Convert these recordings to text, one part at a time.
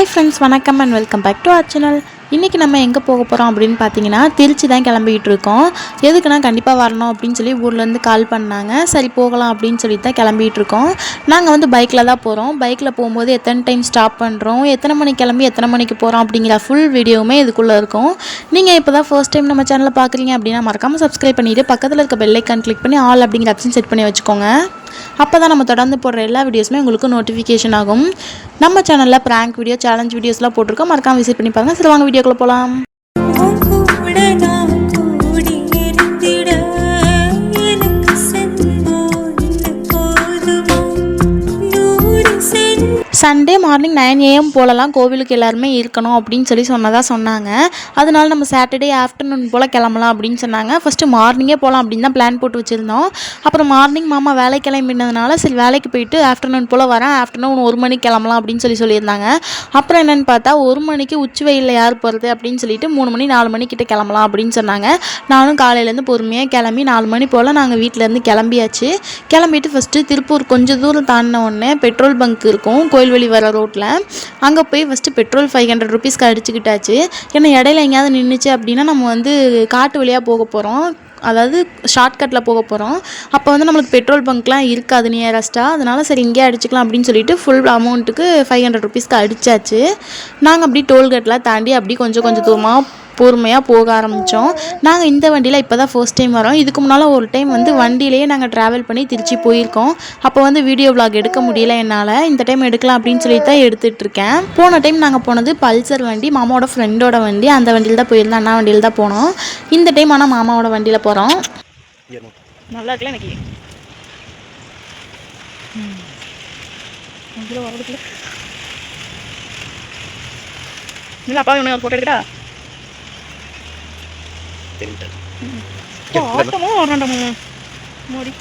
Hi friends வணக்கம் and welcome back to our channel இன்றைக்கி நம்ம எங்கே போக போகிறோம் அப்படின்னு பார்த்தீங்கன்னா திருச்சி தான் கிளம்பிக்கிட்டு இருக்கோம். எதுக்குன்னா கண்டிப்பாக வரணும் அப்படின்னு சொல்லி ஊர்லேருந்து கால் பண்ணாங்க. சரி போகலாம் அப்படின்னு சொல்லி தான் கிளம்பிகிட்டு இருக்கோம். நாங்கள் வந்து பைக்கில் தான் போகிறோம் பைக்கில் போகும்போது எத்தனை டைம் ஸ்டாப் பண்ணுறோம் எத்தனை மணிக்கு கிளம்பி எத்தனை மணிக்கு போகிறோம் அப்படிங்கிற ஃபுல் வீடியோவுமே இதுக்குள்ளே இருக்கும். நீங்கள் இப்போ தான் ஃபர்ஸ்ட் டைம் நம்ம சேனலை பார்க்குறீங்க அப்படின்னா மறக்காமல் சப்ஸ்கிரைப் பண்ணிவிட்டு பக்கத்தில் இருக்க பெல்லைக்கான் கிளிக் பண்ணி ஆல் அப்படிங்கிற ஆப்ஷன் செட் பண்ணி வச்சுக்கோங்க. அப்போ தான் நம்ம தொடர்ந்து போடுற எல்லா வீடியோஸுமே உங்களுக்கு நோட்டிஃபிகேஷன் ஆகும். நம்ம சேனலில் ப்ராங்க் வீடியோ சேலஞ்ச் வீடியோஸ்லாம் போட்டிருக்கோம். மறக்காமல் விசிட் பண்ணி பாருங்கள் சரி வாங்க வீடியோக்குள்ளே போகலாம் சண்டே மார்னிங் நைன் ஏஎம் போலலாம் கோவிலுக்கு எல்லாருமே இருக்கணும் அப்படின்னு சொல்லி சொன்னதாக சொன்னாங்க. அதனால நம்ம சாட்டர்டே ஆஃப்டர்நூன் போல் கிளம்பலாம் அப்படின்னு சொன்னாங்க. ஃபஸ்ட்டு மார்னிங்கே போகலாம் அப்படின்னு தான் பிளான் போட்டு வச்சுருந்தோம். அப்புறம் மார்னிங் மாமா வேலைக்கு கிளம்பினதுனால சரி வேலைக்கு போயிட்டு ஆஃப்டர்நூன் போல் வரேன். ஆஃப்டர்நூன் ஒரு மணிக்கு கிளம்பலாம் அப்படின்னு சொல்லி சொல்லியிருந்தாங்க. அப்புறம் என்னென்னு பார்த்தா ஒரு மணிக்கு உச்சி வெயிலில் யார் போகிறது அப்படின்னு சொல்லிட்டு மூணு மணி நாலு மணிக்கிட்ட கிளம்பலாம் அப்படின்னு சொன்னாங்க. நானும் காலையிலேருந்து பொறுமையாக கிளம்பி நாலு மணி போல் நாங்கள் வீட்டிலேருந்து கிளம்பியாச்சு. கிளம்பிட்டு ஃபஸ்ட்டு திருப்பூர் கொஞ்சம் தூரம் தாண்டின உடனே பெட்ரோல் பங்க் இருக்கும். கோயில் கோயில்வெளி வர ரோட்டில் அங்கே போய் ஃபஸ்ட்டு பெட்ரோல் ஃபைவ் ஹண்ட்ரட் ருபீஸ்க்கு அடிச்சுக்கிட்டாச்சு. ஏன்னா இடையில எங்கேயாவது நின்றுச்சு அப்படின்னா நம்ம வந்து காட்டு வழியாக போக போகிறோம் அதாவது ஷார்ட்கட்டில் போக போகிறோம் அப்போ வந்து நம்மளுக்கு பெட்ரோல் பங்க்லாம் இருக்காது நியரஸ்ட்டாக அதனால சரி இங்கேயே அடிச்சுக்கலாம் அப்படின்னு சொல்லிட்டு ஃபுல் அமௌண்ட்டுக்கு ஃபைவ் ஹண்ட்ரட் ருபீஸ்க்கு அடிச்சாச்சு. நாங்கள் அப்படி டோல்கேட்லாம் தாண்டி அப்படி கொஞ்சம் கொஞ்சம் தூரமாக பொறுமையாக போக ஆரம்பித்தோம் நாங்கள் இந்த வண்டியில் இப்போ தான் ஃபர்ஸ்ட் டைம் வரோம். இதுக்கு முன்னால் ஒரு டைம் வந்து வண்டியிலேயே நாங்கள் ட்ராவல் பண்ணி திருச்சி போயிருக்கோம். அப்போ வந்து வீடியோ vlog எடுக்க முடியல என்னால். இந்த டைம் எடுக்கலாம் அப்படின்னு சொல்லி தான் எடுத்துகிட்டு இருக்கேன். போன டைம் நாங்கள் போனது பல்சர் வண்டி மாமாவோட ஃப்ரெண்டோட வண்டி. அந்த வண்டியில் தான் போயிருந்தோம். அண்ணா வண்டியில் தான் போனோம். இந்த டைம் ஆனால் மாமாவோட வண்டியில் போகிறோம் நல்லா இருக்கல எனக்கு இல்லை அப்பா இவனை ஒரு ஃபோட்டோ எடுக்கடா ஆட்டமும் வரண்டாமோ மோடி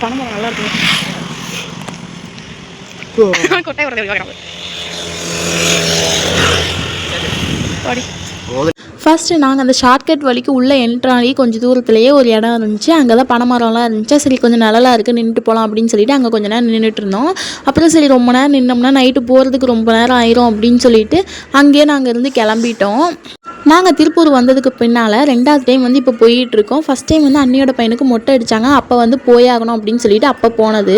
பணம் நல்லா இருக்கு கொட்டை வரது பாடி ஃபஸ்ட்டு நாங்கள் அந்த ஷார்ட்கட் வழிக்கு உள்ளே என்ட்ராகி கொஞ்சம் தூரத்துலேயே ஒரு இடம் இருந்துச்சு. அங்கே தான் பனைமரம்லாம் இருந்துச்சு. சரி கொஞ்சம் நிழலாக இருக்குது நின்றுட்டு போகலாம் அப்படின்னு சொல்லிட்டு அங்கே கொஞ்ச நேரம் நின்றுட்டு இருந்தோம். அப்புறம் சரி ரொம்ப நேரம் நின்னோம்னா நைட்டு போகிறதுக்கு ரொம்ப நேரம் ஆயிரும் அப்படின்னு சொல்லிட்டு அங்கேயே நாங்கள் இருந்து கிளம்பிட்டோம். நாங்கள் திருப்பூர் வந்ததுக்கு பின்னால் ரெண்டாவது டைம் வந்து இப்போ போயிட்டு இருக்கோம் ஃபஸ்ட் டைம் வந்து அண்ணியோட பையனுக்கு மொட்டை அடித்தாங்க அப்போ வந்து போயாகணும் அப்படின்னு சொல்லிட்டு அப்போ போனது.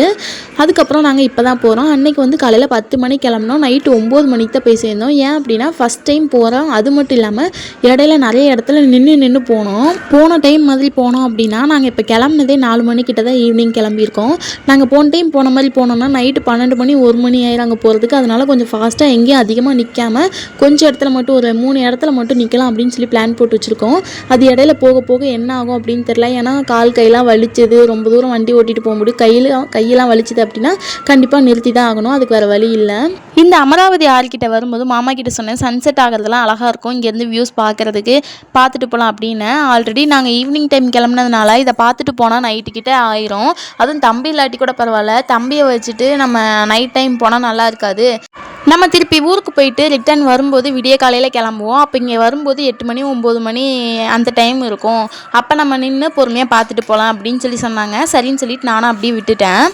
அதுக்கப்புறம் நாங்கள் இப்போ தான் போகிறோம் அன்னைக்கு வந்து காலையில் பத்து மணிக்கு கிளம்புனோம். நைட்டு ஒம்பது மணிக்கு தான் போய் சேர்ந்தோம். ஏன் அப்படின்னா ஃபஸ்ட் டைம் போகிறோம் அது மட்டும் இல்லாமல் இடையில நிறைய இடத்துல நின்று நின்று போனோம். போன டைம் மாதிரி போனோம் அப்படின்னா நாங்கள் இப்போ கிளம்புனதே நாலு மணிக்கிட்ட தான் ஈவினிங் கிளம்பியிருக்கோம். நாங்கள் போன டைம் போன மாதிரி போனோம்னா நைட்டு பன்னெண்டு மணி ஒரு மணி ஆயிரம் அங்கே போகிறதுக்கு அதனால கொஞ்சம் ஃபாஸ்ட்டாக எங்கேயும் அதிகமாக நிற்காமல் கொஞ்சம் இடத்துல மட்டும் ஒரு மூணு இடத்துல மட்டும் வைக்கலாம் அப்படின்னு சொல்லி பிளான் போட்டு வச்சுருக்கோம். அது இடையில போக போக என்ன ஆகும் அப்படின்னு தெரில ஏன்னா கால் கையெல்லாம் வலிச்சது. ரொம்ப தூரம் வண்டி ஓட்டிட்டு போக முடியும் கையில் கையெல்லாம் வலிச்சது அப்படின்னா கண்டிப்பாக நிறுத்தி தான் ஆகணும். அதுக்கு வேறு வழி இல்லை. இந்த அமராவதி ஆள்கிட்ட வரும்போது மாமா கிட்ட சொன்னேன் சன்செட் ஆகிறதுலாம் அழகாக இருக்கும். இங்கேருந்து வியூஸ் பார்க்குறதுக்கு பார்த்துட்டு போகலாம் அப்படின்னு. ஆல்ரெடி நாங்கள் ஈவினிங் டைம் கிளம்புனதுனால இதை பார்த்துட்டு போனால் நைட்டுக்கிட்டே ஆயிரும். அதுவும் தம்பி இல்லாட்டி கூட பரவாயில்ல. தம்பியை வச்சுட்டு நம்ம நைட் டைம் போனால் நல்லா இருக்காது. நம்ம திருப்பி ஊருக்கு போயிட்டு ரிட்டர்ன் வரும்போது விடிய காலையில் கிளம்புவோம். அப்போ இங்கே வரும்போது எட்டு மணி ஒம்பது மணி அந்த டைம் இருக்கும். அப்போ நம்ம நின்று பொறுமையாக பார்த்துட்டு போகலாம் அப்படின்னு சொல்லி சொன்னாங்க. சரின்னு சொல்லிட்டு நானும் அப்படியே விட்டுட்டேன்.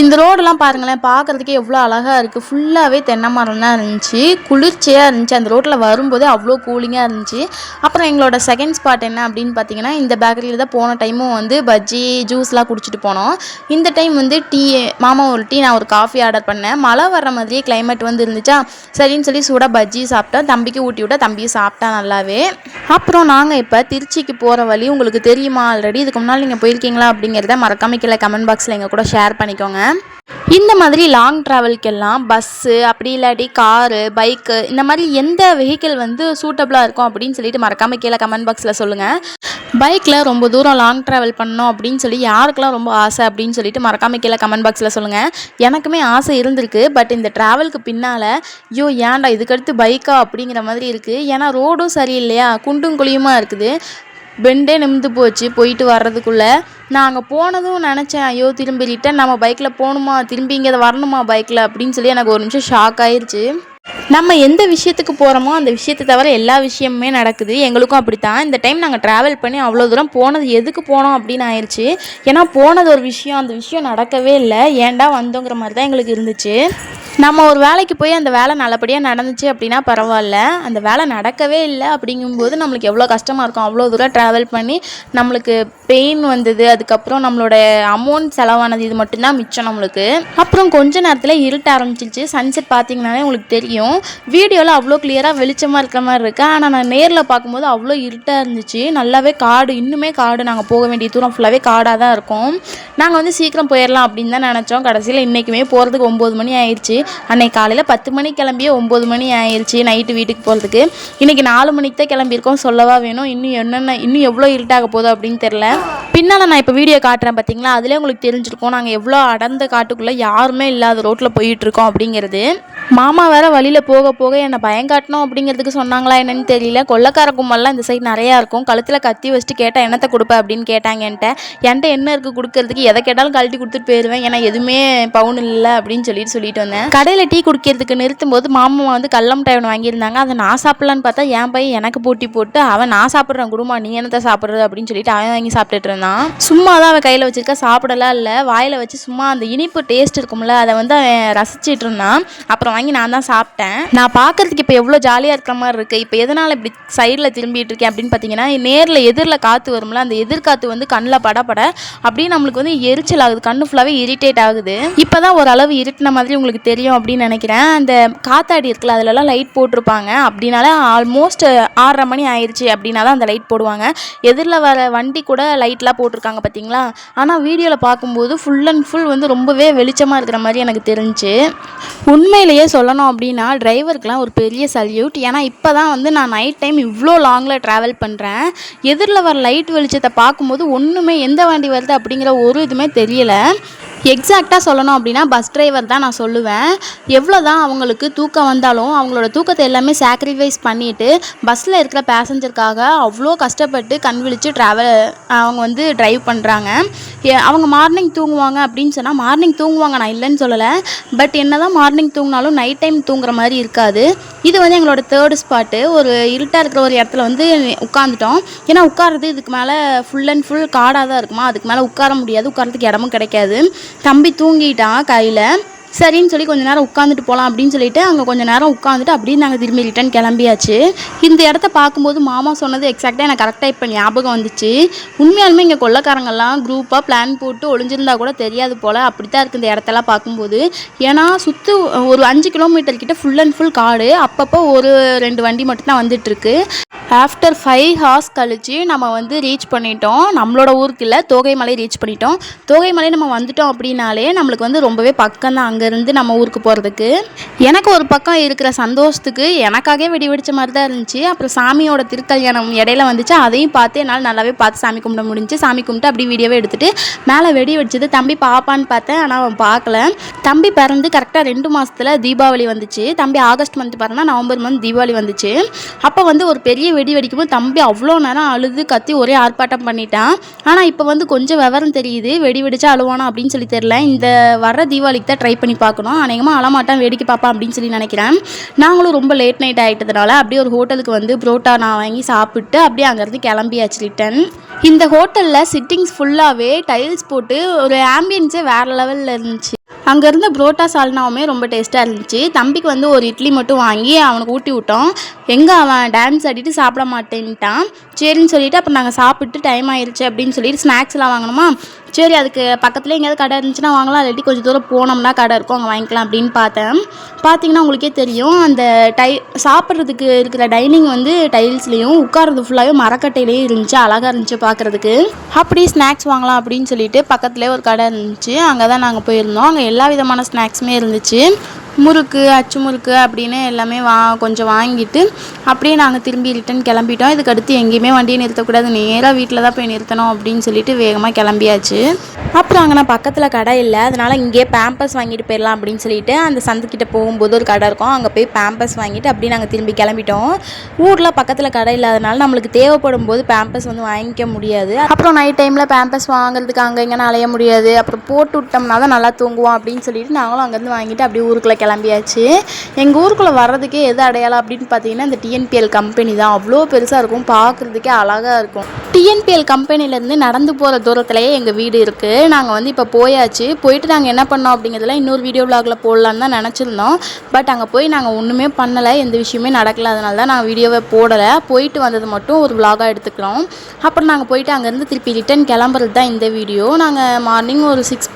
இந்த ரோடெல்லாம் பாருங்களேன் பார்க்குறதுக்கே எவ்வளோ அழகாக இருக்குது ஃபுல்லாகவே தென்னை மரம் தான் இருந்துச்சு. குளிர்ச்சியாக இருந்துச்சு. அந்த ரோட்டில் வரும்போதே அவ்வளோ கூலிங்காக இருந்துச்சு. அப்புறம் எங்களோட செகண்ட் ஸ்பாட் என்ன அப்படின்னு பார்த்தீங்கன்னா இந்த பேக்கரியில் தான் போன டைமும் வந்து பஜ்ஜி ஜூஸ்லாம் குடிச்சிட்டு போனோம். இந்த டைம் வந்து டீ மாமா ஒரு டீ நான் ஒரு காஃபி ஆர்டர் பண்ணேன். மழை வர்ற மாதிரியே கிளைமேட் வந்து இருந்துச்சா? சரின்னு சொல்லி சூடாக பஜ்ஜி சாப்பிட்டேன் தம்பிக்கு ஊட்டி விட்டா தம்பியும் சாப்பிட்டா நல்லாவே. அப்புறம் நாங்கள் இப்போ திருச்சிக்கு போகிற வழி உங்களுக்கு தெரியுமா ஆல்ரெடி இதுக்கு முன்னால் நீங்கள் போயிருக்கீங்களா அப்படிங்கிறத மறக்காம கீழே கமெண்ட் பாக்ஸில் எங்கள் கூட ஷேர் பண்ணிக்கோங்க. இந்த மாதிரி லாங் ட்ராவல்க்கெல்லாம் பஸ்ஸு அப்படி இல்லாட்டி காரு பைக்கு இந்த மாதிரி எந்த வெஹிக்கிள் வந்து சூட்டபுளாக இருக்கும் அப்படின்னு சொல்லிட்டு மறக்காமல் கீழே கமெண்ட் பாக்ஸில் சொல்லுங்கள் பைக்கில் ரொம்ப தூரம் லாங் ட்ராவல் பண்ணணும் அப்படின்னு சொல்லி யாருக்கெல்லாம் ரொம்ப ஆசை அப்படின்னு சொல்லிட்டு மறக்காமல் கீழே கமெண்ட் பாக்ஸில் சொல்லுங்கள் எனக்குமே ஆசை இருந்திருக்கு பட் இந்த ட்ராவலுக்கு பின்னால் ஐயோ ஏன்டா இதுக்கடுத்து பைக்கா அப்படிங்கிற மாதிரி இருக்குது ஏன்னா ரோடும் சரியில்லையா? குண்டும் குழியுமா இருக்குது? பெண்டே நிமிந்து போச்சு போயிட்டு வர்றதுக்குள்ளே. நான் அங்கே போனதும் நினச்சேன் ஐயோ திரும்பி ரிட்டன் நம்ம பைக்கில் போகணுமா திரும்பி இங்கே வரணுமா பைக்கில் அப்படின்னு சொல்லி எனக்கு ஒரு நிமிஷம் ஷாக் ஆயிடுச்சு நம்ம எந்த விஷயத்துக்கு போகிறோமோ அந்த விஷயத்தை தவிர எல்லா விஷயமுமே நடக்குது. எங்களுக்கும் அப்படி தான் இந்த டைம் நாங்கள் ட்ராவல் பண்ணி அவ்வளோ தூரம் போனது எதுக்கு போனோம் அப்படின்னு ஆயிடுச்சு ஏன்னா போனது ஒரு விஷயம். அந்த விஷயம் நடக்கவே இல்லை. ஏன்டா வந்தோங்கிற மாதிரி தான் எங்களுக்கு இருந்துச்சு. நம்ம ஒரு வேலைக்கு போய் அந்த வேலை நல்லபடியாக நடந்துச்சு அப்படின்னா பரவாயில்ல. அந்த வேலை நடக்கவே இல்லை அப்படிங்கும்போது நம்மளுக்கு எவ்வளோ கஷ்டமாக இருக்கும். அவ்வளோ தூரம் ட்ராவல் பண்ணி நம்மளுக்கு பெயின் வந்தது. அதுக்கப்புறம் நம்மளோட அமௌண்ட் செலவானது இது மட்டும்தான் மிச்சம் நம்மளுக்கு. அப்புறம் கொஞ்ச நேரத்தில் இருட்ட ஆரம்பிச்சிச்சு சன்செட் பார்த்தீங்கன்னாலே உங்களுக்கு தெரியும். வீடியோவில் அவ்வளோ கிளியராக வெளிச்சமாக இருக்கிற மாதிரி இருக்குது ஆனால் நான் நேரில் பார்க்கும்போது அவ்வளோ இருட்டாக இருந்துச்சு. நல்லாவே காடு இன்னுமே காடு நாங்கள் போக வேண்டிய தூரம் ஃபுல்லாகவே காடாக தான் இருக்கும். நாங்கள் வந்து சீக்கிரம் போயிடலாம் அப்படின்னு தான் நினச்சோம். கடைசியில் இன்றைக்குமே போகிறதுக்கு ஒம்பது மணி ஆயிடுச்சு அன்னைக்கு காலையில் பத்து மணி கிளம்பியே ஒம்பது மணி ஆயிடுச்சு நைட்டு வீட்டுக்கு போகிறதுக்கு இன்றைக்கி நாலு மணிக்கு தான் கிளம்பியிருக்கோம். சொல்லவா வேணும். இன்னும் என்னென்ன இன்னும் எவ்வளோ இருட்டாக போகுது அப்படின்னு தெரில பின்னால் நான் இப்போ வீடியோ காட்டுறேன் பார்த்தீங்களா அதிலே உங்களுக்கு தெரிஞ்சிருக்கோம். நாங்கள் எவ்வளோ அடர்ந்த காட்டுக்குள்ளே யாருமே இல்லாத ரோட்டில் போயிட்டுருக்கோம் அப்படிங்கிறது. மாமா வேற வழியில் போக போக என்னை பயங்காட்டணும் அப்படிங்கிறதுக்கு சொன்னாங்களா என்னன்னு தெரியல. கொள்ளக்கார கும்பல்லாம் இந்த சைடு நிறையா இருக்கும். கழுத்தில் கத்தி வச்சுட்டு கேட்டால் என்னத்தை கொடுப்ப அப்படின்னு கேட்டாங்க என்கிட்ட. என்கிட்ட என்ன இருக்குது கொடுக்கறதுக்கு? எதை கேட்டாலும் கழட்டி கொடுத்துட்டு போயிடுவேன் ஏன்னா எதுவுமே பவுன் இல்லை அப்படின்னு சொல்லிட்டு சொல்லிட்டு வந்தேன். கடையில் டீ குடிக்கிறதுக்கு நிறுத்தும் போது மாமா வந்து கள்ளம் டைவன் வாங்கியிருந்தாங்க. அதை நான் சாப்பிட்லான்னு பார்த்தா என் பையன் எனக்கு போட்டி போட்டு அவன் நான் சாப்பிட்றேன் குடுமா நீ என்னத்தை சாப்பிட்றது அப்படின்னு சொல்லிட்டு அவன் வாங்கி சாப்பிட்டுட்டு இருந்தான். சும்மா தான் அவன் கையில் வச்சிருக்க சாப்பிடலாம் இல்லை. வாயில் வச்சு சும்மா அந்த இனிப்பு டேஸ்ட் இருக்கும்ல அதை வந்து அவன் ரசிச்சிட்டு இருந்தான். அப்புறம் வாங்கி நான் தான் சாப்பிட்டேன். நான் பார்க்கறதுக்கு இப்போ எவ்வளோ ஜாலியாக இருக்கிற மாதிரி இருக்குது இப்போ எதனால் இப்படி சைடில் திரும்பிட்டு இருக்கேன் அப்படின்னு பார்த்தீங்கன்னா நேரில் எதிரில் காற்று வரும்ல அந்த எதிர்காற்று வந்து கண்ணில் படப்பட அப்படியே நம்மளுக்கு வந்து எரிச்சல் ஆகுது. கண்ணு ஃபுல்லாகவே இரிட்டேட் ஆகுது. இப்போ தான் ஓரளவு இருட்டின மாதிரி உங்களுக்கு தெரியும் அப்படின்னு நினைக்கிறேன். அந்த காத்தாடி இருக்குல்ல அதிலலாம் லைட் போட்டிருப்பாங்க. அப்படின்னால ஆல்மோஸ்ட் ஆறரை மணி ஆயிடுச்சு அப்படின்னா தான் அந்த லைட் போடுவாங்க. எதிரில் வர வண்டி கூட லைட்லாம் போட்டிருக்காங்க பார்த்தீங்களா? ஆனால் வீடியோவில் பார்க்கும்போது ஃபுல் அண்ட் ஃபுல் வந்து ரொம்பவே வெளிச்சமாக இருக்கிற மாதிரி எனக்கு தெரிஞ்சு. உண்மையிலேயே சொல்லணும் அப்படின்னா டிரைவருக்குலாம் ஒரு பெரிய சல்யூட் ஏன்னா இப்போ தான் வந்து நான் நைட் டைம் இவ்வளோ லாங்கில் ட்ராவல் பண்ணுறேன் எதிரில் வர லைட் வெளிச்சத்தை பார்க்கும்போது ஒன்றுமே எந்த வண்டி வருது அப்படிங்கிற ஒரு இதுவுமே தெரியல. எக்ஸாக்டாக சொல்லணும் அப்படின்னா பஸ் டிரைவர் தான் நான் சொல்லுவேன். எவ்வளோ தான் அவங்களுக்கு தூக்கம் வந்தாலும் அவங்களோட தூக்கத்தை எல்லாமே சாக்ரிஃபைஸ் பண்ணிட்டு பஸ்ஸில் இருக்கிற பேசஞ்சருக்காக அவ்வளோ கஷ்டப்பட்டு கண் விழித்து ட்ராவல் அவங்க வந்து ட்ரைவ் பண்ணுறாங்க அவங்க மார்னிங் தூங்குவாங்க அப்படின்னு சொன்னால் மார்னிங் தூங்குவாங்க. நான் இல்லைன்னு சொல்லலை. பட் என்ன தான் மார்னிங் தூங்கினாலும் நைட் டைம் தூங்குற மாதிரி இருக்காது. இது வந்து எங்களோட தேர்டு ஸ்பாட்டு ஒரு இருட்டாக இருக்கிற ஒரு இடத்துல வந்து உட்காந்துட்டோம் ஏன்னா உட்கார்றது இதுக்கு மேலே ஃபுல் அண்ட் ஃபுல் காடாக தான் இருக்குமா? அதுக்கு மேலே உட்கார முடியாது. உட்காரத்துக்கு இடமும் கிடைக்காது. தம்பி தூங்கிட்டான் கையில். சரின்னு சொல்லி கொஞ்ச நேரம் உட்காந்துட்டு போகலாம் அப்படின்னு சொல்லிட்டு அங்கே கொஞ்சம் நேரம் உட்காந்துட்டு அப்படியே நாங்கள் திரும்பி ரிட்டன் கிளம்பியாச்சு. இந்த இடத்த பார்க்கும்போது மாமா சொன்னது எக்ஸாக்டாக எனக்கு கரெக்டாக இப்போ ஞாபகம் வந்துச்சு. உண்மையாலுமே இங்கே கொள்ளக்காரங்கெல்லாம் குரூப்பாக பிளான் போட்டு ஒளிஞ்சிருந்தா கூட தெரியாது போல். அப்படி தான் இருக்குது இந்த இடத்தெல்லாம் பார்க்கும்போது. ஏன்னா சுற்று ஒரு அஞ்சு கிலோமீட்டர் கிட்ட ஃபுல் அண்ட் ஃபுல் காடு. அப்பப்போ ஒரு ரெண்டு வண்டி மட்டும்தான் வந்துட்டுருக்கு ஆஃப்டர் ஃபைவ் ஹார்ஸ் கழித்து நம்ம வந்து ரீச் பண்ணிட்டோம். நம்மளோட ஊருக்கு இல்லை தோகைமலை ரீச் பண்ணிட்டோம். தோகைமலை நம்ம வந்துட்டோம் அப்படின்னாலே நம்மளுக்கு வந்து ரொம்பவே பக்கம் தான் அங்கேருந்து நம்ம ஊருக்கு போகிறதுக்கு எனக்கு ஒரு பக்கம் இருக்கிற சந்தோஷத்துக்கு எனக்காகவே வெடி வெடிச்ச மாதிரி தான் இருந்துச்சு. அப்புறம் சாமியோட திருக்கல்யாணம் இடையில வந்துச்சு. அதையும் பார்த்து என்னால் நல்லாவே பார்த்து சாமி கும்பிட முடிஞ்சு சாமி கும்பிட்டு அப்படி வீடியோவே எடுத்துட்டு மேலே வெடி வெடிச்சது தம்பி பாப்பான்னு பார்த்தேன். ஆனால் அவன் பார்க்கல. தம்பி பிறந்து கரெக்டாக ரெண்டு மாதத்தில் தீபாவளி வந்துச்சு. தம்பி ஆகஸ்ட் மந்த் பிறந்தா நவம்பர் மந்த் தீபாவளி வந்துச்சு. அப்போ வந்து ஒரு பெரிய வெடி வெடிக்கும்போது தம்பி அவ்வளோ நேரம் அழுது கத்தி ஒரே ஆர்ப்பாட்டம் பண்ணிட்டான். ஆனால் இப்போ வந்து கொஞ்சம் விவரம் தெரியுது. வெடி வெடிச்சா அழுவானா அப்படின்னு சொல்லி தெரில இந்த வர தீபாவளிக்கு தான் ட்ரை பண்ணி பார்க்கணும். அநேகமாக அழமாட்டான் வேடிக்கை பார்ப்பான் அப்படின்னு சொல்லி நினைக்கிறேன். நாங்களும் ரொம்ப லேட் நைட் ஆகிட்டதுனால அப்படியே ஒரு ஹோட்டலுக்கு வந்து புரோட்டா நான் வாங்கி சாப்பிட்டு அப்படியே அங்கேருந்து கிளம்பியாச்சு ரிட்டன் இந்த ஹோட்டலில் சிட்டிங்ஸ் ஃபுல்லாகவே டைல்ஸ் போட்டு ஒரு ஆம்பியன்ஸே வேறு லெவலில் இருந்துச்சு. அங்கேருந்து புரோட்டா சால்னாவுமே ரொம்ப டேஸ்ட்டாக இருந்துச்சு. தம்பிக்கு வந்து ஒரு இட்லி மட்டும் வாங்கி அவனுக்கு ஊட்டி விட்டோம். எங்கே அவன் டான்ஸ் ஆடிட்டு சாப்பிட மாட்டேன்ட்டான். சரின்னு சொல்லிட்டு அப்புறம் நாங்கள் சாப்பிட்டு டைம் ஆயிடுச்சு அப்படின்னு சொல்லிட்டு ஸ்நாக்ஸ்லாம் வாங்கினோமா சரி அதுக்கு பக்கத்தில் எங்கேயாவது கடை இருந்துச்சுன்னா வாங்கலாம். இல்லாட்டி கொஞ்சம் தூரம் போனோம்னா கடை இருக்கும் அங்கே வாங்கிக்கலாம் அப்படின்னு பார்த்தேன். பார்த்தீங்கன்னா உங்களுக்கே தெரியும் அந்த டை சாப்பிட்றதுக்கு இருக்கிற டைனிங் வந்து டைல்ஸ்லேயும் உட்கார்றது ஃபுல்லாகவே மரக்கட்டையிலேயே இருந்துச்சு அழகாக இருந்துச்சு பார்க்குறதுக்கு. அப்படி ஸ்நாக்ஸ் வாங்கலாம் அப்படின்னு சொல்லிட்டு பக்கத்துலேயே ஒரு கடை இருந்துச்சு. அங்கே தான் நாங்கள் போயிருந்தோம். அங்கே எல்லா விதமான ஸ்நாக்ஸுமே இருந்துச்சு. முறுக்கு அச்சு முறுக்கு அப்படின்னு எல்லாமே வா கொஞ்சம் வாங்கிட்டு அப்படியே நாங்கள் திரும்பி ரிட்டன் கிளம்பிட்டோம். இதுக்கு அடுத்து எங்கேயுமே வண்டியை நிறுத்தக்கூடாது. நேராக வீட்டில் தான் போய் நிறுத்தணும் அப்படின்னு சொல்லிட்டு வேகமாக கிளம்பியாச்சு. அப்புறம் அங்கே நான் பக்கத்தில் கடை இல்லை. அதனால் இங்கேயே பேம்பஸ் வாங்கிட்டு போயிடலாம் அப்படின்னு சொல்லிட்டு அந்த சந்துக்கிட்ட போகும்போது ஒரு கடை இருக்கும். அங்கே போய் பேம்பஸ் வாங்கிட்டு அப்படியே நாங்கள் திரும்பி கிளம்பிட்டோம். ஊரில் பக்கத்தில் கடை இல்லாதனால நம்மளுக்கு தேவைப்படும் போது பேம்பஸ் வந்து வாங்கிக்க முடியாது. அப்புறம் நைட் டைமில் பேம்பஸ் வாங்குறதுக்கு அங்கே இங்கே அலைய முடியாது. அப்புறம் போட்டு விட்டோம்னா தான் நல்லா தூங்குவோம் அப்படின்னு சொல்லிட்டு நாங்களும் அங்கேருந்து வாங்கிட்டு அப்படியே ஊருக்குள்ளே கிளம்பியாச்சு. எங்கள் ஊருக்குள்ளே வர்றதுக்கே எது அடையாளம் அப்படின்னு பார்த்தீங்கன்னா இந்த டிஎன்பிஎல் கம்பெனி தான். அவ்வளோ பெருசாக இருக்கும். பார்க்குறதுக்கே அழகாக இருக்கும். டிஎன்பிஎல் கம்பெனிலேருந்து நடந்து போகிற தூரத்துலேயே எங்கள் வீடு இருக்குது நாங்கள் வந்து இப்போ போயாச்சு. போயிட்டு நாங்கள் என்ன பண்ணோம் அப்படிங்கிறதுலாம் இன்னொரு வீடியோ விலாகில் போடலான்னு தான் நினச்சிருந்தோம். பட் அங்கே போய் நாங்கள் ஒன்றுமே பண்ணலை. எந்த விஷயமே நடக்கல. அதனால தான் நாங்கள் வீடியோவை போடலை. போயிட்டு வந்தது மட்டும் ஒரு விலாகாக எடுத்துக்கிறோம். அப்புறம் நாங்கள் போயிட்டு அங்கேருந்து திருப்பி ரிட்டன் கிளம்புறது தான் இந்த வீடியோ நாங்கள் மார்னிங் ஒரு சிக்ஸ்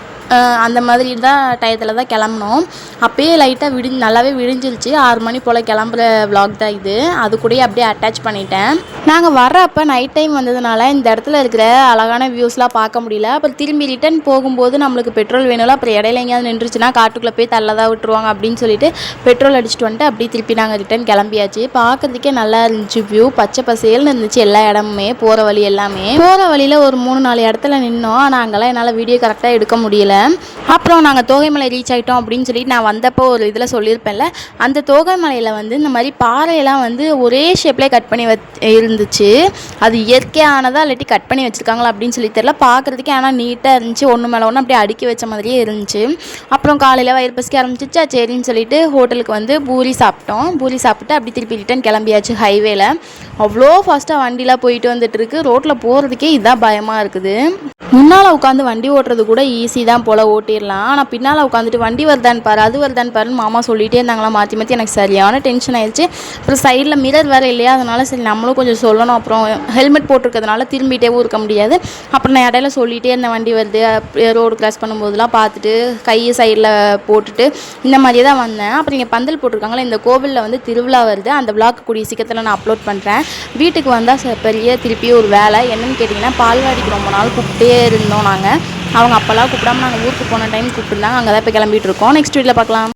அந்த மாதிரி தான் டயத்தில் தான் கிளம்புனோம். அப்பயே லைட்டாக விடி நல்லாவே விடிஞ்சிருச்சு. ஆறு மணி போல் கிளம்புற vlog தான் இது. அது கூடயே அப்படியே அட்டாச் பண்ணிட்டேன். நாங்கள் வர்றப்போ நைட் டைம் வந்ததுனால இந்த இடத்துல இருக்கிற அழகான வியூஸ்லாம் பார்க்க முடியல. அப்புறம் திரும்பி ரிட்டன் போகும்போது நம்மளுக்கு பெட்ரோல் வேணும்ல அப்புறம் இடையில எங்கேயாவது நின்றுச்சுன்னா காட்டுக்குள்ளே போய் தள்ளதாக விட்டுருவாங்க அப்படின்னு சொல்லிட்டு பெட்ரோல் அடிச்சுட்டு வந்துட்டு அப்படியே திருப்பி நாங்கள் ரிட்டன் கிளம்பியாச்சு. பார்க்குறதுக்கே நல்லா இருந்துச்சு வியூ பச்சை பசேல்னு இருந்துச்சு எல்லா இடமுமே போகிற வழி எல்லாமே. போகிற வழியில் ஒரு மூணு நாலு இடத்துல நின்னோம். ஆனால் அங்கெல்லாம் என்னால் வீடியோ கரெக்டாக எடுக்க முடியல. அப்புறம் நாங்கள் தோகைமலை ரீச் ஆகிட்டோம் அப்படின்னு சொல்லிட்டு நான் வந்தப்போ ஒரு இதில் சொல்லியிருப்பேன்ல. அந்த தோகைமலையில் வந்து இந்த மாதிரி பாறையெல்லாம் வந்து ஒரே ஷேப்லேயே கட் பண்ணி வச் இருந்துச்சு. அது இயற்கையானதா இல்லாட்டி கட் பண்ணி வச்சுருக்காங்களா அப்படின்னு சொல்லி தெரியல. பார்க்குறதுக்கே ஆனால் நீட்டாக இருந்துச்சு. ஒன்று மேலே ஒன்று அப்படியே அடுக்கி வச்ச மாதிரியே இருந்துச்சு. அப்புறம் காலையில் வயிறு பசிக்க ஆரம்பிச்சிச்சா சரின்னு சொல்லிட்டு ஹோட்டலுக்கு வந்து பூரி சாப்பிட்டோம். பூரி சாப்பிட்டு அப்படி திருப்பி ரிட்டன் கிளம்பியாச்சு ஹைவேல அவ்வளோ ஃபாஸ்ட்டாக வண்டிலாம் போயிட்டு வந்துட்டு இருக்கு. ரோட்டில் போகிறதுக்கே இதான் பயமாக இருக்குது. முன்னால் உட்காந்து வண்டி ஓட்டுறது கூட ஈஸி தான் போல் ஓட்டிடலாம். ஆனால் பின்னால் உட்காந்துட்டு வண்டி வருதான்னு பாரு அது வருதான்னு பாருன்னு மாமா சொல்லிகிட்டே இருந்தாங்களா மாற்றி மாற்றி எனக்கு சரியான டென்ஷன் ஆயிடுச்சு அப்புறம் சைடில் மிரர் வேறு இல்லையா அதனால் சரி நம்மளும் கொஞ்சம் சொல்லணும். அப்புறம் ஹெல்மெட் போட்டிருக்கிறதுனால திரும்பிட்டேவும் இருக்க முடியாது. அப்புறம் நான் இடையில சொல்லிகிட்டே இருந்தேன் வண்டி வருது ரோடு கிராஸ் பண்ணும்போதெல்லாம் பார்த்துட்டு கையை சைடில் போட்டுட்டு இந்த மாதிரியே தான் வந்தேன். அப்புறம் இங்கே பந்தல் போட்டிருக்காங்களே இந்த கோவிலில் வந்து திருவிழா வருது. அந்த vlog கூடிய சீக்கிரத்தில் நான் அப்லோட் பண்ணுறேன் வீட்டுக்கு வந்தால் பெரிய திருப்பி ஒரு வேலை. என்னன்னு கேட்டிங்கன்னா பால்வாடிக்கு ரொம்ப நாள் கூப்பிட்டே இருந்தோம் நாங்கள் அவங்க அப்போல்லாம் கூப்பிடாம நாங்கள் ஊருக்கு போன டைம் கூப்பிட்டுருந்தாங்க. அங்கே தான் இப்போ கிளம்பிட்டு இருக்கோம். நெக்ஸ்ட் வீட்டில் பார்க்கலாம்.